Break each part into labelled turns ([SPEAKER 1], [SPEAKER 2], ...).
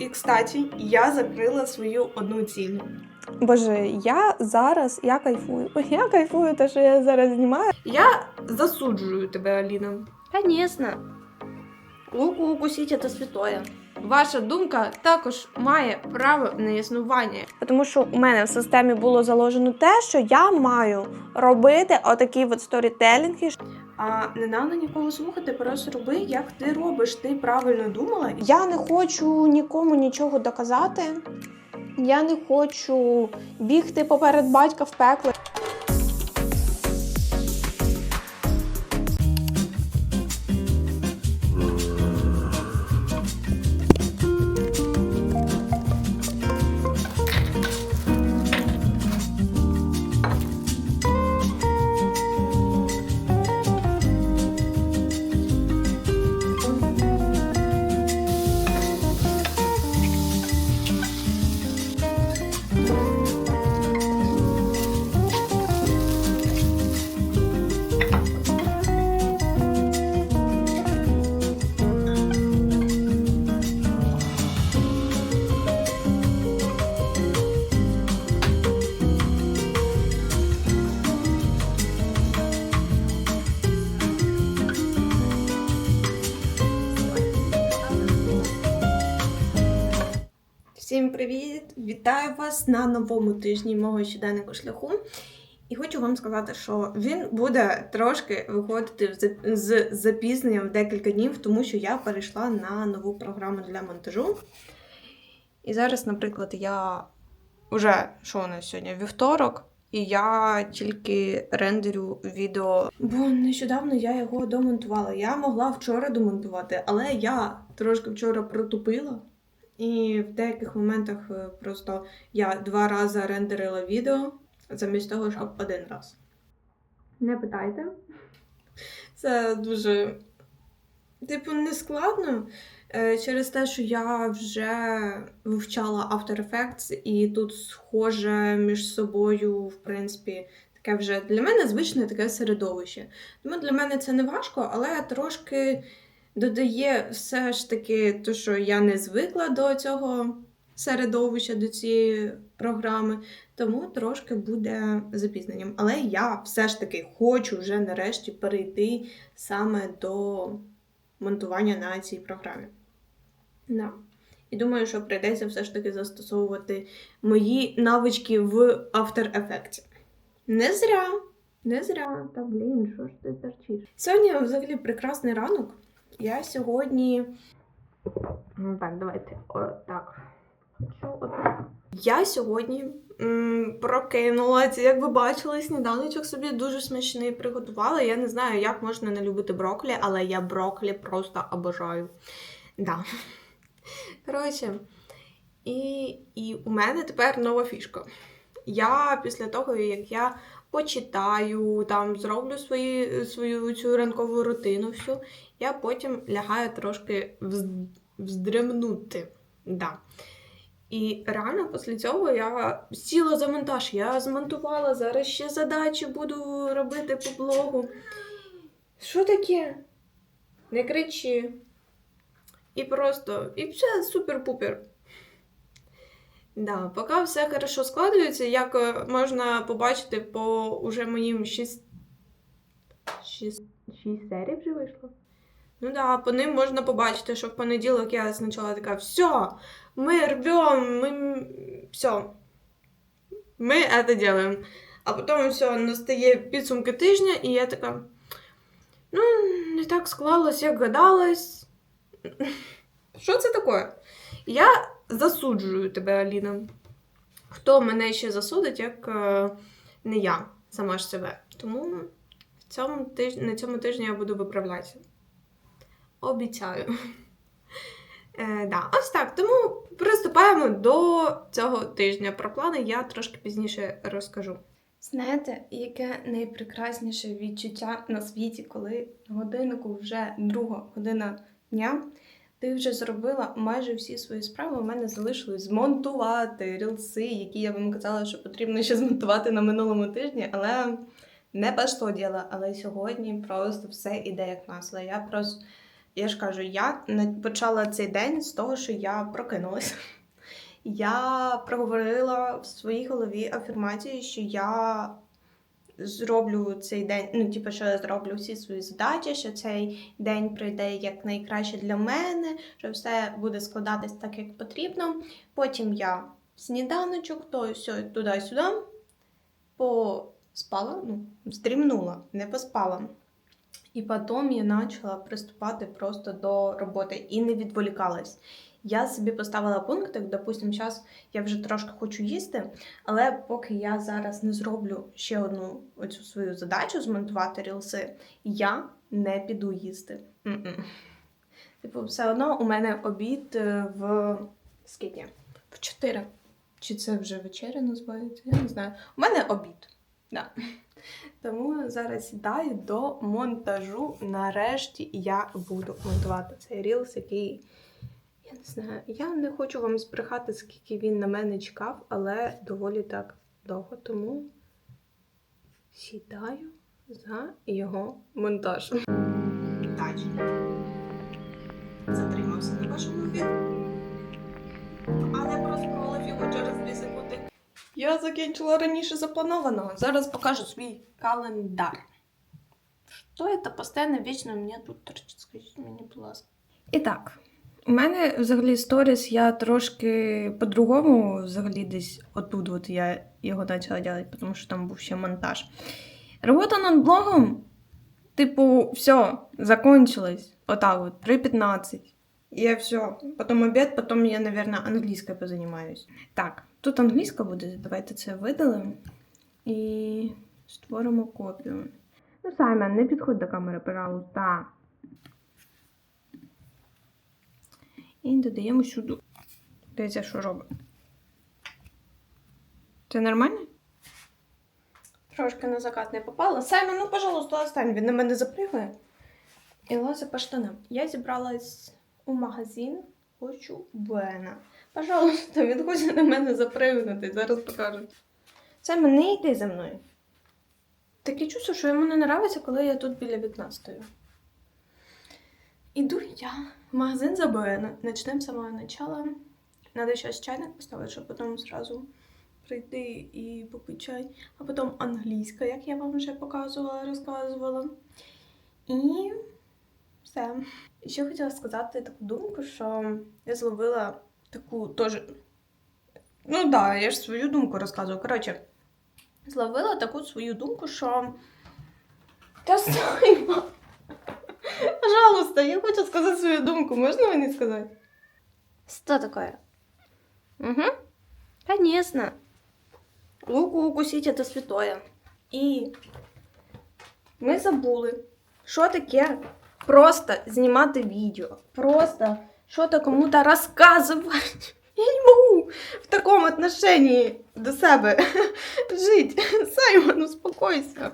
[SPEAKER 1] І, кстати, я закрила свою одну ціль.
[SPEAKER 2] Боже, я зараз я кайфую. Я кайфую, те, що я зараз знімаю.
[SPEAKER 1] Я засуджую тебе, Аліна.
[SPEAKER 3] Конечно. Луку укусить это святое.
[SPEAKER 1] Ваша думка також має право на існування.
[SPEAKER 2] Тому що у мене в системі було заложено те, що я маю робити отакі от сторітелінги.
[SPEAKER 1] А не надо нікого слухати, просто роби, як ти робиш. Ти правильно думала.
[SPEAKER 2] Я не хочу нікому нічого доказати. Я не хочу бігти поперед батька в пекло.
[SPEAKER 1] Вітаю вас на новому тижні мого щоденного шляху. І хочу вам сказати, що він буде трошки виходити з запізненням в декілька днів, тому що я перейшла на нову програму для монтажу. І зараз, наприклад, я вже що у нас сьогодні? Вівторок, і я тільки рендерю відео. Бо нещодавно я його домонтувала. Я могла вчора домонтувати, але я трошки вчора протупила. І в деяких моментах е, просто я два рази рендерила відео, замість того, щоб один раз. Не питайте. Це дуже, типу, не складно. е, Через те, що я вже вивчала After Effects, і тут схоже між собою, в принципі, таке вже для мене звичне таке середовище. Тому для мене це не важко, але трошки додає все ж таки, то, що я не звикла до цього середовища, до цієї програми, тому трошки буде запізненням. Але я все ж таки хочу вже нарешті перейти саме до монтування на цій програмі. Да. І думаю, що прийдеться все ж таки застосовувати мої навички в After Effects. Не зря. Не зря. Та блін, що ж ти торчиш? Сьогодні взагалі прекрасний ранок. Я сьогодні. Ну, Так, давайте. О, так. Отак? Я сьогодні м, прокинулася, як ви бачили, сніданочок собі дуже смачний приготувала. Я не знаю, як можна не любити брокколі, але я брокколі просто обожаю. Да. Коротше, і, і у мене тепер нова фішка. Я після того, як я почитаю, там зроблю свої, свою цю ранкову рутину, всю, я потім лягаю трошки вздремнути. Да. І реально після цього я сіла за монтаж, я змонтувала, зараз ще задачі буду робити по блогу. Що таке? Не кричи. І просто, і все супер-пупер. Да, поки все хорошо складується, як е, можна побачити по уже моїм 6 6, 6 серій вже вийшло. Ну да, по ним можна побачити, що в понеділок я спочатку така, все, ми рвем, ми все. Ми це делаем. А потім все, настає підсумки тижня, і я така. Ну, не так склалось, як гадалось. Що це таке? Я засуджую тебе, Аліна. Хто мене ще засудить, як е, не я, сама ж себе. Тому в цьому тиж... на цьому тижні я буду виправлятися. Обіцяю. Е, да, ось так. Тому приступаємо до цього тижня. Про плани я трошки пізніше розкажу.
[SPEAKER 2] Знаєте, яке найпрекрасніше відчуття на світі, коли на годиннику вже друга година дня, ти вже зробила майже всі свої справи. У мене залишилось змонтувати рілси, які я вам казала, що потрібно ще змонтувати на минулому тижні, але не пошло діло. Але сьогодні просто все іде як масло. Я просто я ж кажу, я почала цей день з того, що я прокинулася. Я проговорила в своїй голові афірмації, що я зроблю цей день, ну, типу, що я зроблю всі свої задачі, що цей день пройде як найкраще для мене, що все буде складатись так, як потрібно. Потім я сніданочок, то все туди-сюди, поспала, ну, стрімнула, не поспала. І потім я почала приступати просто до роботи і не відволікалась. Я собі поставила пункти, допустим, зараз я вже трошки хочу їсти, але поки я зараз не зроблю ще одну оцю свою задачу змонтувати рілси, я не піду їсти. М-м. Типу, все одно у мене обід е, в скільки? В 4. Чи це вже вечеря називається? Я не знаю. У мене обід. Да. Тому зараз сідаю до монтажу. Нарешті я буду монтувати цей рілс, який. Я не знаю, я не хочу вам збрехати, скільки він на мене чекав, але доволі так довго. Тому сідаю за його монтаж. Тач. Затримався на вашому відео. Але проскролив його через 2 секунди. Я закінчила раніше запланованого. Зараз покажу свій календар. Що це постійно вічно мені тут торчить? Скажіть мені, будь ласка. І так, у мене взагалі сторіс я трошки по-другому, взагалі десь отут от я його почала робити, тому що там був ще монтаж. Робота над блогом, типу, все, закончилась. Отак от, 3.15. Я все. Потім обід, потім я, мабуть, англійською позанімаюсь. Так, тут англійська буде, давайте це видалимо і створимо копію. Ну, Саймон, не підходь до камери, пожалуйста. І додаємо сюди. Дивіться, що робить. Це нормально? Трошки на закат не попала. Саймон, ну, пожалуйста, остань, він на мене запригає. І лазить по штанам. Я зібралась у магазин, хочу Бена. Пожалуйста, хоче на мене запригнути, зараз покажу. Саймон, не йди за мною. Таке чувство, що йому не подобається, коли я тут біля вікна стою. Іду я в магазин за Бена. Начнемо з самого начала. Надо зараз чайник поставити, щоб потім зразу прийти і попити чай. А потім англійська, як я вам вже показувала, розказувала. І все. І ще хотіла сказати таку думку, що я зловила таку теж. Ну так, да, я ж свою думку розказую. Коротше, зловила таку свою думку, що. Та Сайма! Пожалуйста, я хочу сказати свою думку. Можна мені сказати?
[SPEAKER 3] Что такое? Угу. Конечно. Луку укусить это святое.
[SPEAKER 2] І ми забули, що таке просто знімати відео. Просто що-то кому-то розказувати. Я не можу в такому отношении до себе жити. Саймон, успокойся.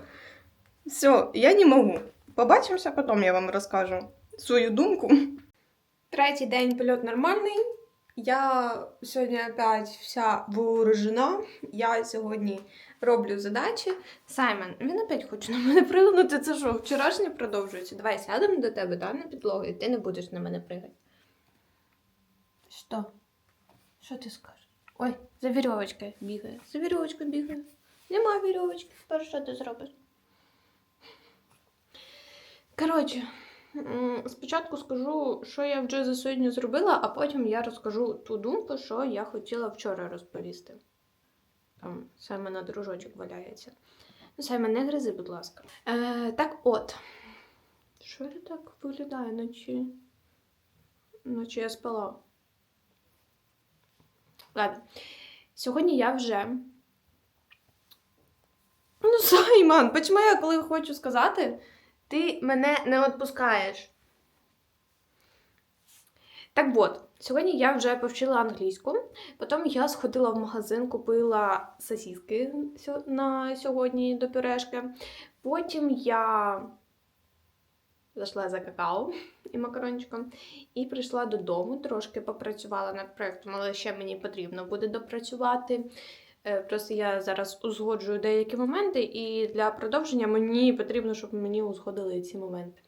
[SPEAKER 2] Все, я не можу. Побачимося, потім я вам розкажу свою думку. Третій день польот нормальний. Я сьогодні опять вся вооружена. Я сьогодні роблю задачі. Саймон, він опять хоче на мене пригнути. Це що, вчорашнє продовжується? Давай сядемо до тебе, да, на підлогу, і ти не будеш на мене пригати. Що? Що ти скажеш? Ой, за вірьовочкою бігає. За вірьовочкою бігає. Нема вірьовочки. Тепер що ти зробиш? Коротше, спочатку скажу, що я вже за сьогодні зробила, а потім я розкажу ту думку, що я хотіла вчора розповісти. Там Саймона дружочок валяється. Ну, Саймон, не гризи, будь ласка. Е, так от. Що я так виглядає, наче. Наче я спала. Ладно. Сьогодні я вже. Ну, Саймон, почему я коли хочу сказати, ти мене не відпускаєш. Так от, сьогодні я вже повчила англійську. Потім я сходила в магазин, купила сосиски на сьогодні до пюрешки. Потім я зайшла за какао і макарончиком. І прийшла додому, трошки попрацювала над проєктом, але ще мені потрібно буде допрацювати. Е, Просто я зараз узгоджую деякі моменти, і для продовження мені потрібно, щоб мені узгодили ці моменти.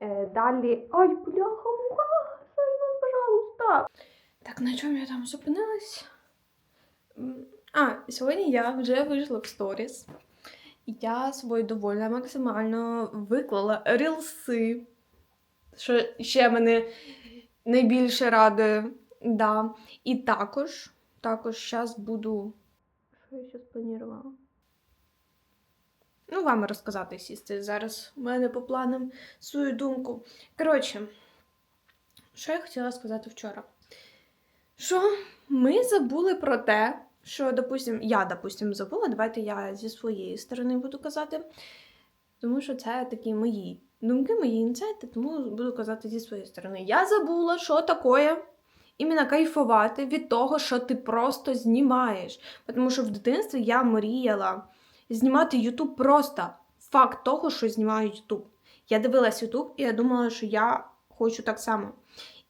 [SPEAKER 2] Е, далі. Ай, бляха, муха, Саймон, пожалуйста. Так, на чому я там зупинилась? А, сьогодні я вже вийшла в сторіс. Я собою довольна максимально виклала рілси, що ще мене найбільше радує. Да. І також, також зараз буду. Що я ще спланувала? Ну, вам розказати сісти зараз у мене по планам свою думку. Коротше, що я хотіла сказати вчора? Що ми забули про те, що, допустим, я, допустим, забула, давайте я зі своєї сторони буду казати, тому що це такі мої думки, мої інсайти, тому буду казати зі своєї сторони. Я забула, що таке іменно кайфувати від того, що ти просто знімаєш. Тому що в дитинстві я мріяла знімати Ютуб просто факт того, що знімаю Ютуб. Я дивилась Ютуб, і я думала, що я хочу так само.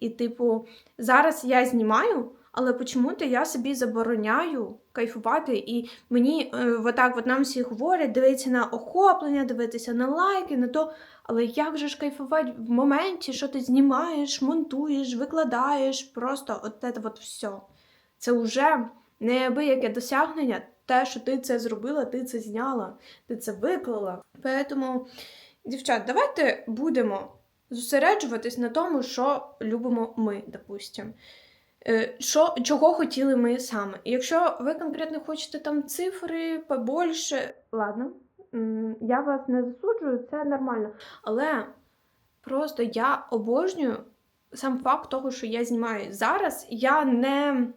[SPEAKER 2] І, типу, зараз я знімаю, але почему-то я собі забороняю кайфувати. І мені е, отак от нам всі говорять, дивитися на охоплення, дивитися на лайки, на то. Але як же ж кайфувати в моменті, що ти знімаєш, монтуєш, викладаєш, просто от це от все. Це вже неабияке досягнення, те, що ти це зробила, ти це зняла, ти це виклала. Тому, дівчат, давайте будемо зосереджуватись на тому, що любимо ми, допустимо. Е, чого хотіли ми саме. І якщо ви конкретно хочете там цифри побольше, ладно, я вас не засуджую, це нормально. Але просто я обожнюю сам факт того, що я знімаю зараз, я не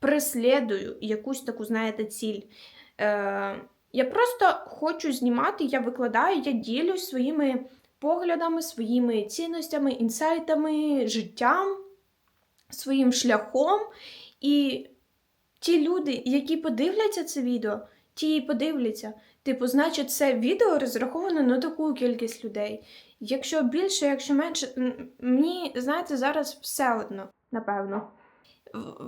[SPEAKER 2] преслідую якусь таку, знаєте, ціль. Е, я просто хочу знімати, я викладаю, я ділюсь своїми поглядами, своїми цінностями, інсайтами, життям, своїм шляхом. І ті люди, які подивляться це відео, ті і подивляться. Типу, значить, це відео розраховано на таку кількість людей. Якщо більше, якщо менше, мені, знаєте, зараз все одно, напевно.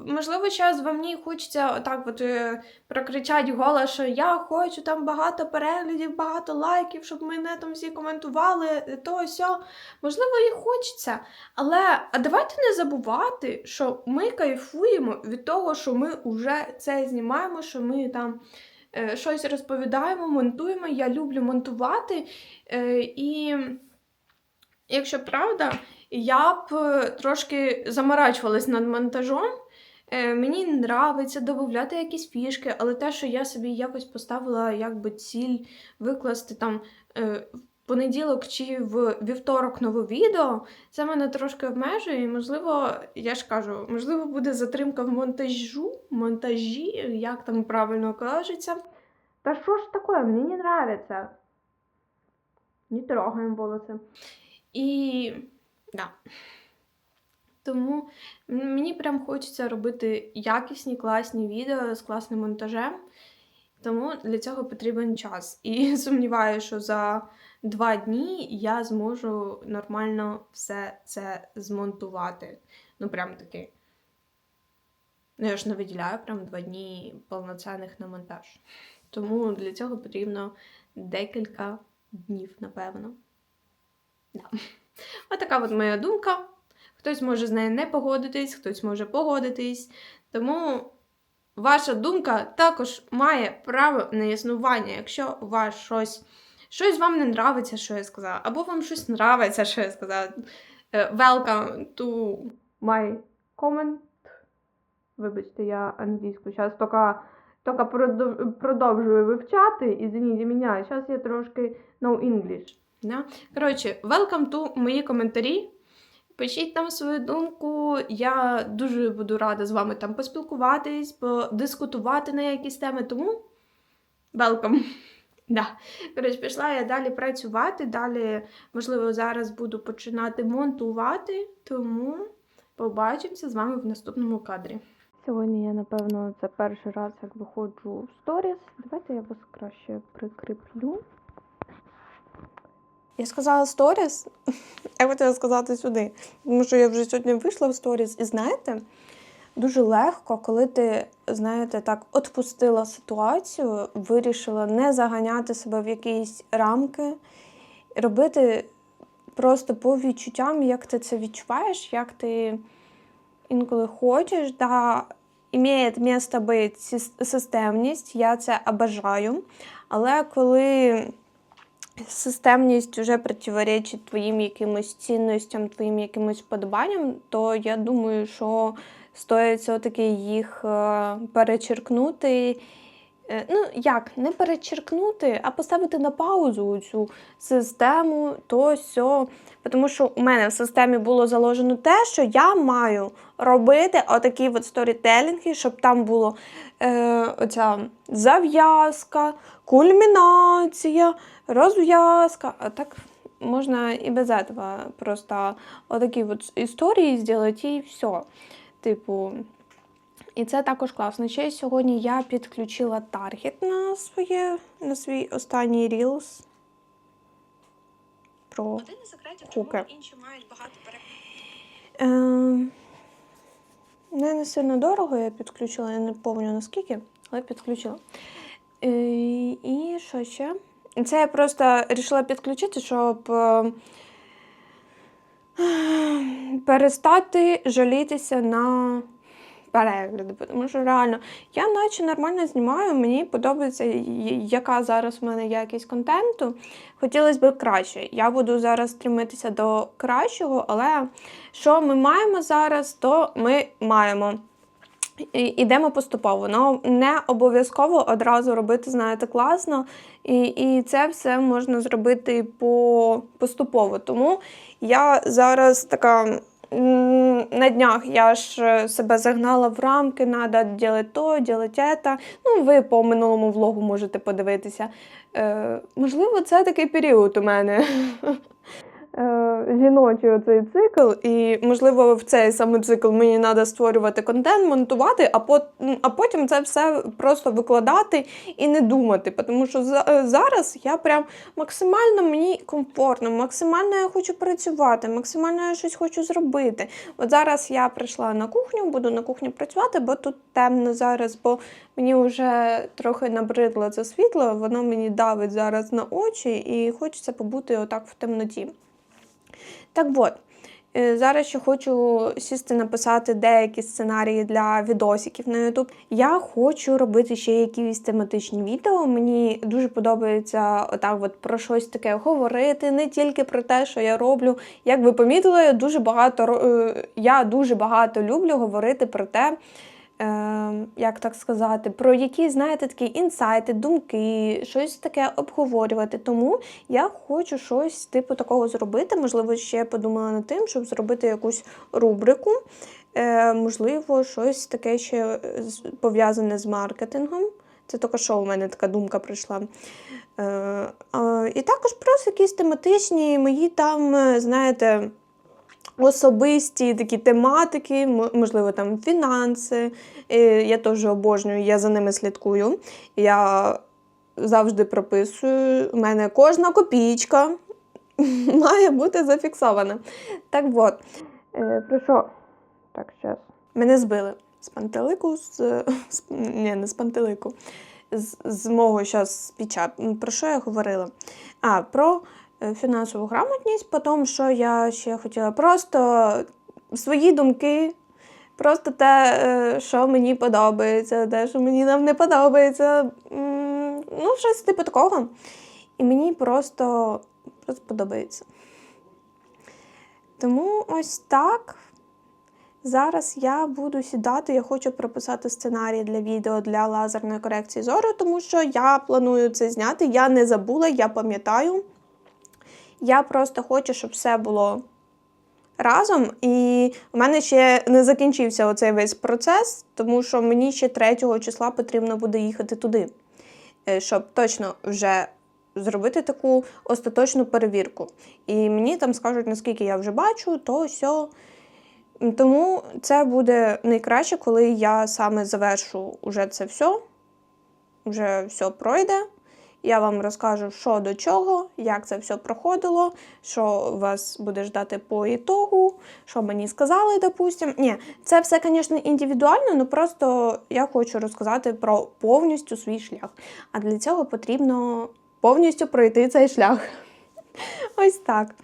[SPEAKER 2] Можливо, зараз вам мені хочеться отак от е, прокричати голос, що я хочу там багато переглядів, багато лайків, щоб мене там всі коментували, е, то сьо. Можливо, і хочеться. Але а давайте не забувати, що ми кайфуємо від того, що ми вже це знімаємо, що ми там е, щось розповідаємо, монтуємо. Я люблю монтувати. Е, і якщо правда, я б е, трошки заморачувалась над монтажом. Е, Мені нравиться додати якісь фішки, але те, що я собі якось поставила якби ціль викласти там е, в понеділок чи в вівторок нове відео, це мене трошки обмежує. І, можливо, я ж кажу, можливо, буде затримка в монтажу, монтажі, як там правильно кажеться. Та що ж таке, мені не нравится. Не трогаємо волоси. І да. Тому мені прям хочеться робити якісні, класні відео з класним монтажем. Тому для цього потрібен час. І сумніваюся, що за два дні я зможу нормально все це змонтувати. Ну, прям таки. Ну, я ж не виділяю прям два дні повноцінних на монтаж. Тому для цього потрібно декілька днів, напевно. Да. Отака от моя думка. Хтось може з нею не погодитись, хтось може погодитись. Тому ваша думка також має право на існування. Якщо у вас щось, щось вам не нравиться, що я сказала, або вам щось нравиться, що я сказала. е, Welcome to my comment. Вибачте, я англійську зараз тільки, продовжую вивчати, извините мене, зараз я трошки no English. Да? Коротше, welcome to мої коментарі. Пишіть там свою думку. Я дуже буду рада з вами там поспілкуватись, подискутувати на якісь теми. Тому welcome. Да. Коротше, пішла я далі працювати. Далі, можливо, зараз буду починати монтувати. Тому побачимося з вами в наступному кадрі. Сьогодні я, напевно, це перший раз, як виходжу в сторіс. Давайте я вас краще прикріплю. Я сказала сторіс, я хотіла сказати сюди, тому що я вже сьогодні вийшла в сторіс, і знаєте, дуже легко, коли ти, знаєте, так отпустила ситуацію, вирішила не заганяти себе в якісь рамки, робити просто по відчуттям, як ти це відчуваєш, як ти інколи хочеш, да, імеє місце бути системність, я це обожаю. Але коли системність вже противоречить твоїм якимось цінностям, твоїм якимось подобанням, то я думаю, що стоїть все-таки їх е, перечеркнути. Е, Ну, як, не перечеркнути, а поставити на паузу цю систему, то сьо. Тому що у мене в системі було заложено те, що я маю робити отакі от сторітелінги, щоб там було е, оця зав'язка, кульмінація, розв'язка. А так можна і без этого просто отакі от історії зробити і все. Типу, і це також класно. Ще сьогодні я підключила таргет на своє, на свій останній Reels. Про
[SPEAKER 3] Один із секретів,
[SPEAKER 2] чому
[SPEAKER 3] інші мають багато переглядів.
[SPEAKER 2] Е, не, не сильно дорого я підключила, я не пам'ятаю наскільки, але підключила. Е, і що ще? Це я просто вирішила підключити, щоб е, перестати жалітися на перегляди. Тому що реально я наче нормально знімаю, мені подобається, яка зараз в мене якість контенту. Хотілося б краще. Я буду зараз стремитися до кращого, але що ми маємо зараз, то ми маємо. Ідемо поступово. Ну, не обов'язково одразу робити, знаєте, класно. І, і це все можна зробити по, поступово. Тому я зараз така. На днях я ж е, себе загнала в рамки, треба ділити то, ділити це. Ну, ви по минулому влогу можете подивитися. Е, можливо, це такий період у мене. Е, жіночий оцей цикл, і можливо в цей саме цикл мені треба створювати контент, монтувати, а, пот, м, а потім це все просто викладати і не думати. Тому що е, зараз я прям максимально мені комфортно, максимально я хочу працювати, максимально я щось хочу зробити. От зараз я прийшла на кухню, буду на кухні працювати, бо тут темно зараз, бо мені вже трохи набридло це світло, воно мені давить зараз на очі, і хочеться побути отак в темноті. Так от, е, зараз ще хочу сісти написати деякі сценарії для відосиків на YouTube. Я хочу робити ще якісь тематичні відео. Мені дуже подобається отак от про щось таке говорити, не тільки про те, що я роблю. Як ви помітили, дуже багато е, я дуже багато люблю говорити про те. Е, як так сказати, про які, знаєте, такі інсайти, думки, щось таке обговорювати. Тому я хочу щось типу такого зробити. Можливо, ще подумала над тим, щоб зробити якусь рубрику. Е, можливо, щось таке ще пов'язане з маркетингом. Це тільки що у мене така думка прийшла. Е, і також просто якісь тематичні мої там, е, знаєте, особисті такі тематики, можливо, там фінанси. Е, Я теж обожнюю, я за ними слідкую. Я завжди прописую. У мене кожна копійка має бути зафіксована. Так от, е, про що? Так, зараз. Мене збили з пантелику, з, ні, не з пантелику. З, з мого зараз спіча. Про що я говорила? А, про фінансову грамотність, потім, що я ще хотіла, просто свої думки, просто те, е, що мені подобається, те, що мені нам не подобається. Ну, щось типу такого. І мені просто, просто подобається. Тому ось так. Зараз я буду сідати, я хочу прописати сценарій для відео для лазерної корекції зору, тому що я планую це зняти. Я не забула, я пам'ятаю. Я просто хочу, щоб все було разом. І у мене ще не закінчився оцей весь процес, тому що мені ще 3 числа потрібно буде їхати туди, е, щоб точно вже зробити таку остаточну перевірку. І мені там скажуть, наскільки я вже бачу, то все. Тому це буде найкраще, коли я саме завершу уже це все, вже все пройде. Я вам розкажу, що до чого, як це все проходило, що вас буде ждати по ітогу, що мені сказали, допустим. Ні, це все, звісно, індивідуально, але просто я хочу розказати про повністю свій шлях. А для цього потрібно повністю пройти цей шлях. Ось так.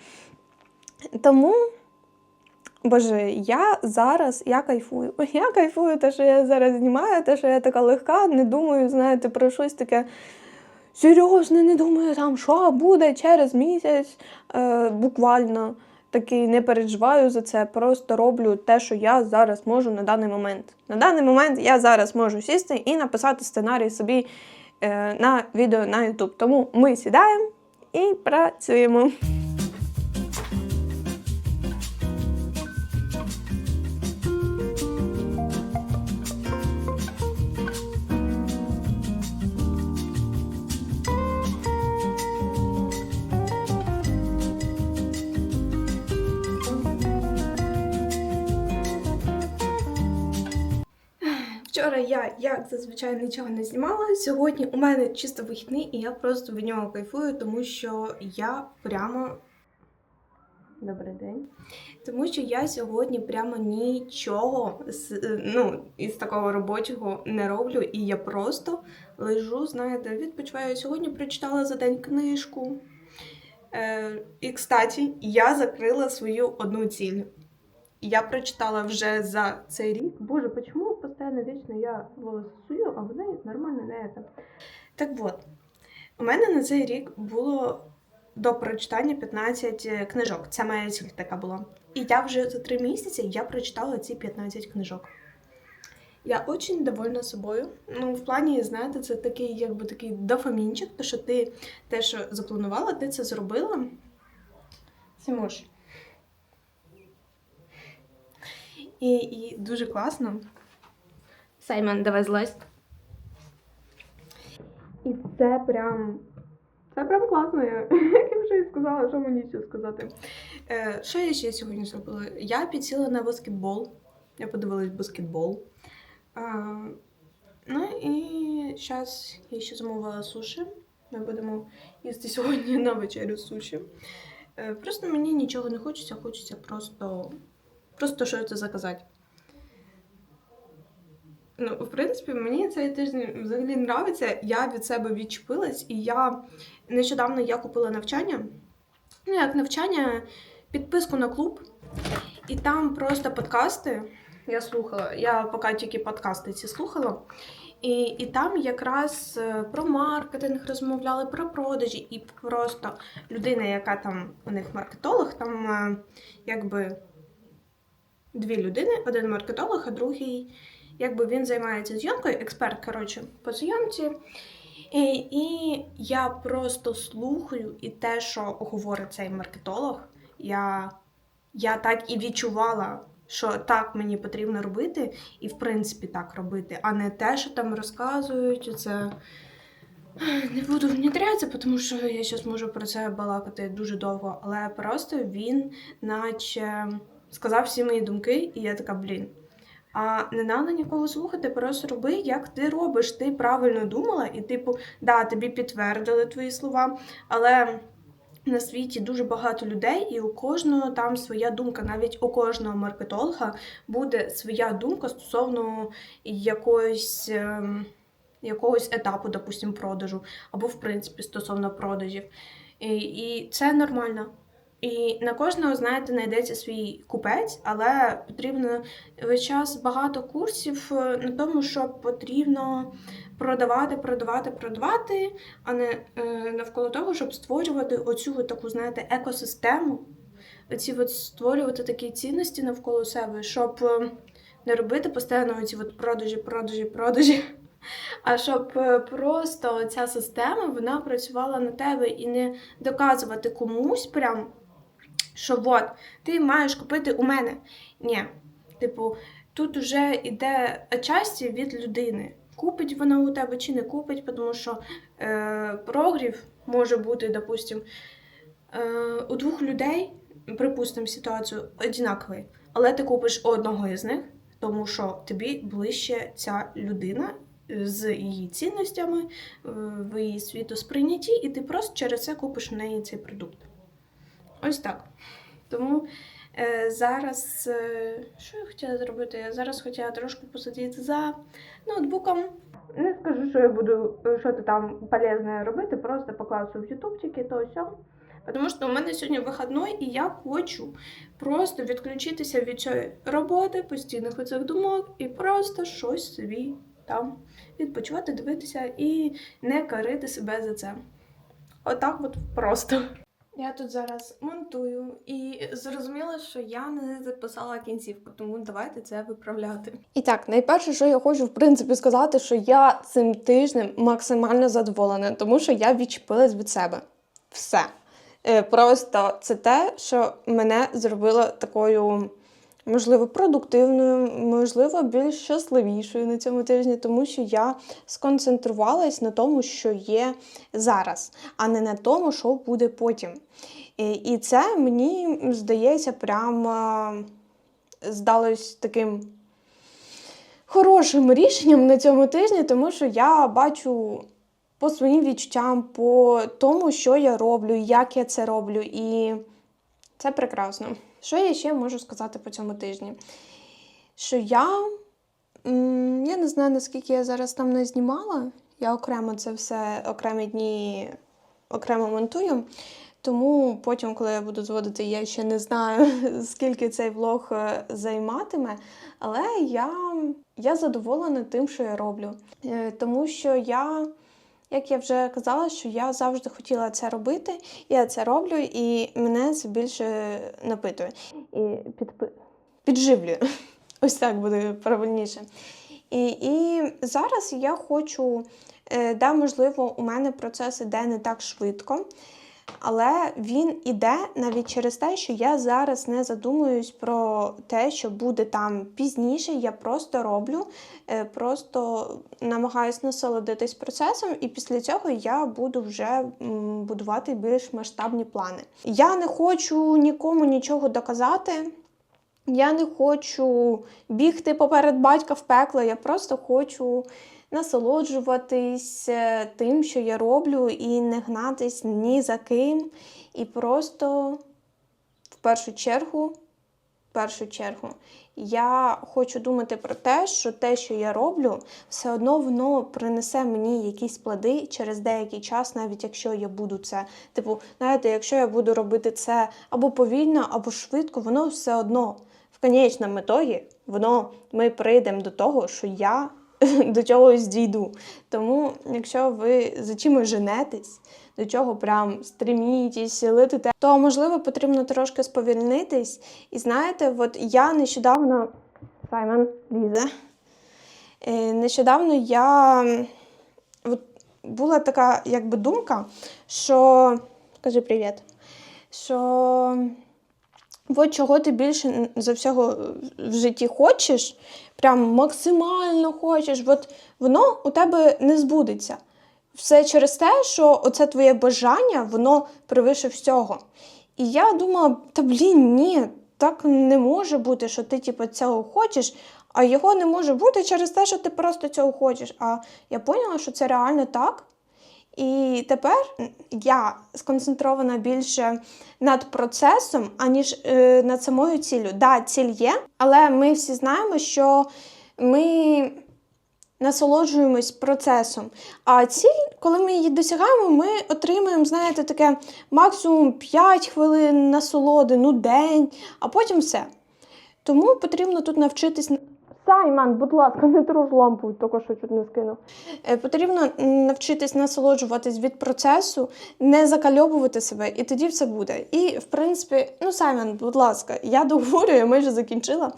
[SPEAKER 2] Тому, боже, я зараз я кайфую. Я кайфую, те, що я зараз знімаю, те, що я така легка, не думаю, знаєте, про щось таке. Серйозно, не думаю, там, що буде через місяць, е, буквально такий не переживаю за це, просто роблю те, що я зараз можу на даний момент. На даний момент я зараз можу сісти і написати сценарій собі е, на відео на YouTube. Тому ми сідаємо і працюємо. Вчора я, як зазвичай, нічого не знімала. Сьогодні у мене чисто вихідний, і я просто від нього кайфую, тому що я прямо. Добрий день. Тому що я сьогодні прямо нічого ну, із такого робочого не роблю, і я просто лежу, знаєте, відпочиваю. Сьогодні прочитала за день книжку. Е, і, кстати, я закрила свою одну ціль. Я прочитала вже за цей рік. Боже, почему постоянно вечно я волоси сую, а вони нормально не это. Так от, у мене на цей рік було до прочитання 15 книжок. Це моя ціль така була. І я вже за три місяці я прочитала ці 15 книжок. Я очень довольна собою. Ну, в плані, знаєте, це такий, якби такий дофамінчик, то що ти те, що запланувала, ти це зробила. Симош. І, і дуже класно. Саймон, давай злазь. І це прям. Це прям класно. Я, як я вже і сказала, що мені ще сказати. Е, що я ще сьогодні зробила? Я підсіла на баскетбол. Я подивилась баскетбол. А, ну і зараз я ще замовила суші. Ми будемо їсти сьогодні на вечерю суші. Е, просто мені нічого не хочеться, хочеться просто Просто що це заказати. Ну, в принципі, мені цей тиждень взагалі нравиться. Я від себе відчепилась, і я нещодавно я купила навчання. Ну, як навчання, підписку на клуб, і там просто подкасти. Я слухала, я поки тільки подкасти ці слухала. І, і там якраз е, про маркетинг розмовляли, про продажі, і просто людина, яка там у них маркетолог, там е, якби дві людини: один маркетолог, а другий, якби він займається зйомкою, експерт, коротше, по зйомці. І, і я просто слухаю і те, що говорить цей маркетолог, я, я так і відчувала. Що так мені потрібно робити, і в принципі так робити, а не те, що там розказують. Це не буду внедрятися, тому що я зараз можу про це балакати дуже довго. Але просто він, наче сказав всі мої думки, і я така, блін. А не треба нікого слухати, просто роби, як ти робиш. Ти правильно думала, і, типу, да, тобі підтвердили твої слова, але на світі дуже багато людей, і у кожного там своя думка. Навіть у кожного маркетолога буде своя думка стосовно якоїсь. ем, Якогось етапу, допустим, продажу, або в принципі стосовно продажів. І, і це нормально. І на кожного, знаєте, знайдеться свій купець, але потрібно весь час багато курсів е, на тому, що потрібно продавати, продавати, продавати, а не е, навколо того, щоб створювати оцю таку, знаєте, екосистему, оці от створювати такі цінності навколо себе, щоб е, не робити постійно оці от продажі, продажі, продажі. А щоб просто ця система вона працювала на тебе і не доказувати комусь прям що от, ти маєш купити у мене. Ні. Типу, тут вже йде часті від людини. Купить вона у тебе чи не купить, тому що е, прогрів може бути, допустим, е, у двох людей, припустимо, ситуацію однаковий, але ти купиш одного із них, тому що тобі ближче ця людина з її цінностями, е, в її світосприйнятті, і ти просто через це купиш у неї цей продукт. Ось так. Тому е, зараз, е, що я хотіла зробити? Я зараз хотіла трошки посидіти за ноутбуком. Не скажу, що я буду щось там полезне робити, просто покласу в ютубчики, то все. Тому що у мене сьогодні вихідний, і я хочу просто відключитися від цієї роботи, постійних оцих думок і просто щось собі там відпочивати, дивитися і не карити себе за це. Отак от просто.
[SPEAKER 1] Я тут зараз монтую і зрозуміла, що я не записала кінцівку, тому давайте це виправляти.
[SPEAKER 4] І так, найперше, що я хочу в принципі сказати, що я цим тижнем максимально задоволена, тому що я відчепилась від себе. Все. Е, Просто це те, що мене зробило такою, можливо, продуктивною, можливо, більш щасливішою на цьому тижні, тому що я сконцентрувалась на тому, що є зараз, а не на тому, що буде потім. І, це мені здається, прямо здалось таким хорошим рішенням на цьому тижні, тому що я бачу по своїм відчуттям, по тому, що я роблю, як я це роблю, і це прекрасно. Що я ще можу сказати по цьому тижні? Що я, я не знаю, наскільки я зараз там не знімала. Я окремо це все окремі дні окремо монтую. Тому потім, коли я буду зводити, я ще не знаю, скільки цей влог е, займатиме. Але я, я задоволена тим, що я роблю. Е, Тому що я, як я вже казала, що я завжди хотіла це робити, я це роблю, і мене це більше напитує і підпи... підживлює. Ось так буде правильніше. І, і зараз я хочу, де, можливо, у мене процес іде не так швидко. Але він іде навіть через те, що я зараз не задумуюсь про те, що буде там пізніше. Я просто роблю, е, просто намагаюсь насолодитись процесом, і після цього я буду вже будувати більш масштабні плани. Я не хочу нікому нічого доказати. Я не хочу бігти поперед батька в пекло, я просто хочу насолоджуватись е, тим, що я роблю, і не гнатись ні за ким. І просто в першу чергу, в першу чергу, я хочу думати про те, що те, що я роблю, все одно воно принесе мені якісь плоди через деякий час, навіть якщо я буду це. Типу, знаєте, якщо я буду робити це або повільно, або швидко, воно все одно в конечному ітогі, воно ми прийдемо до того, що я до чогось дійду. Тому, якщо ви за чимось женетесь, до чого прям стрімітесь, летите, то можливо потрібно трошки сповільнитись. І знаєте, от я нещодавно Саймон лізе. Нещодавно я от була така якби думка, що кажи привіт. Що от чого ти більше за всього в житті хочеш, прям максимально хочеш, от воно у тебе не збудеться. Все через те, що оце твоє бажання, воно превише всього. І я думала, та блін, ні, так не може бути, що ти типу, цього хочеш, а його не може бути через те, що ти просто цього хочеш. А я поняла, що це реально так. І тепер я сконцентрована більше над процесом, аніж е, над самою ціллю. Да, ціль є, але ми всі знаємо, що ми насолоджуємось процесом. А ціль, коли ми її досягаємо, ми отримуємо, знаєте, таке максимум 5 хвилин насолоди, ну день, а потім все. Тому потрібно тут навчитись. Саймон, будь ласка, не труж лампу, тільки що чуть не скинув. Е, Потрібно навчитись насолоджуватись від процесу, не закальовувати себе, і тоді все буде. І в принципі, ну Саймон, будь ласка, я договорю, я майже закінчила.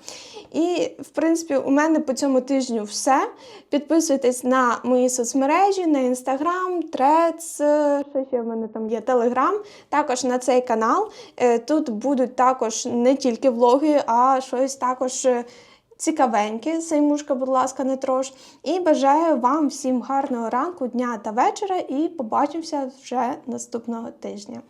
[SPEAKER 4] І в принципі, у мене по цьому тижню все. Підписуйтесь на мої соцмережі, на інстаграм, трец, е, що ще в мене там є, телеграм, також на цей канал. Е, Тут будуть також не тільки влоги, а щось також. Цікавеньке, Сеймушка, будь ласка, не трош. І бажаю вам всім гарного ранку, дня та вечора, і побачимося вже наступного тижня.